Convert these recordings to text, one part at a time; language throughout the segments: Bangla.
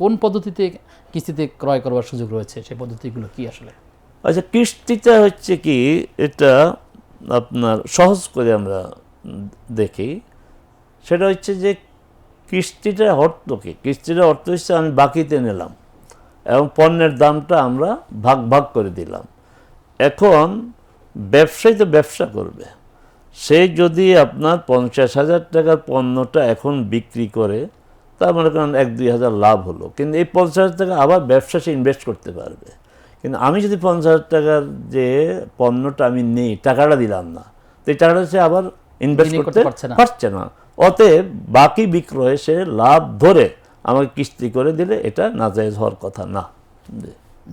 কোন পদ্ধতিতে কিস্তিতে ক্রয় করবার সুযোগ রয়েছে? সেই পদ্ধতিগুলো কি আসলে? আচ্ছা কিস্তিটা হচ্ছে কি, এটা আপনার সহজ করে আমরা দেখি। সেটা হচ্ছে যে, কিস্তিটা অর্থ কি? কিস্তিটা অর্থ হচ্ছে আমি বাকিতে নিলাম এবং পণ্যের দামটা আমরা ভাগ ভাগ করে দিলাম। এখন ব্যবসায়ী তো ব্যবসা করবে। সে যদি আপনার পঞ্চাশ হাজার টাকার পণ্যটা এখন বিক্রি করে তার মনে করেন এক দুই হাজার লাভ হলো। কিন্তু এই পঞ্চাশ হাজার টাকা আবার ব্যবসা সে ইনভেস্ট করতে পারবে। কিন্তু আমি যদি পঞ্চাশ হাজার টাকার যে পণ্যটা আমি নেই টাকাটা দিলাম না তো এই টাকাটা সে আবার ইনভেস্ট করতে করতে পারছে না। পারছে না। অতএব বাকি বিক্রয়ে সে লাভ ধরে আমাকে কিস্তি করে দিলে এটা নাজায়জ হওয়ার কথা না।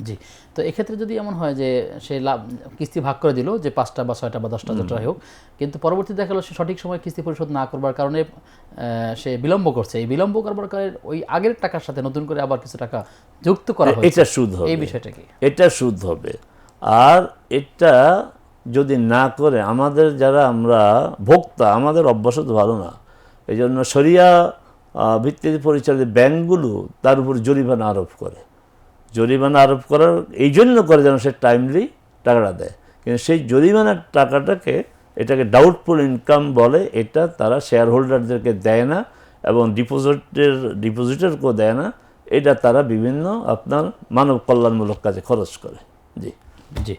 জি। তো এক্ষেত্রে যদি এমন হয় যে সে লাভ কিস্তি ভাগ করে দিল যে পাঁচটা বা ছয়টা বা দশটা যেটা হোক কিন্তু পরবর্তী দেখা গেলো সে সঠিক সময় কিস্তি পরিশোধ না করবার কারণে সে বিলম্ব করছে। এই বিলম্ব করবার কারণে ওই আগের টাকার সাথে নতুন করে আবার কিছু টাকা যুক্ত করা এটা সুদ হবে। এই বিষয়টা কি? এটা সুদ হবে। আর এটা যদি না করে আমাদের যারা আমরা ভোক্তা আমাদের অভ্যাস তো ভালো না। এই জন্য সরিয়া ভিত্তিতে পরিচালিত ব্যাংকগুলো তার উপর জরিমানা আরোপ করে। জরিমানা আরোপ করার, এই জন্য করে যেন সে টাইমলি টাকাটা দেয়। কিন্তু সেই জরিমানার টাকাটাকে, এটাকে ডাউটফুল ইনকাম বলে, এটা তারা শেয়ার হোল্ডারদেরকে দেয় না এবং ডিপোজিটের ডিপোজিটারকেও দেয় না। এটা তারা বিভিন্ন আপনার মানব কল্যাণমূলক কাজে খরচ করে। জি। জি।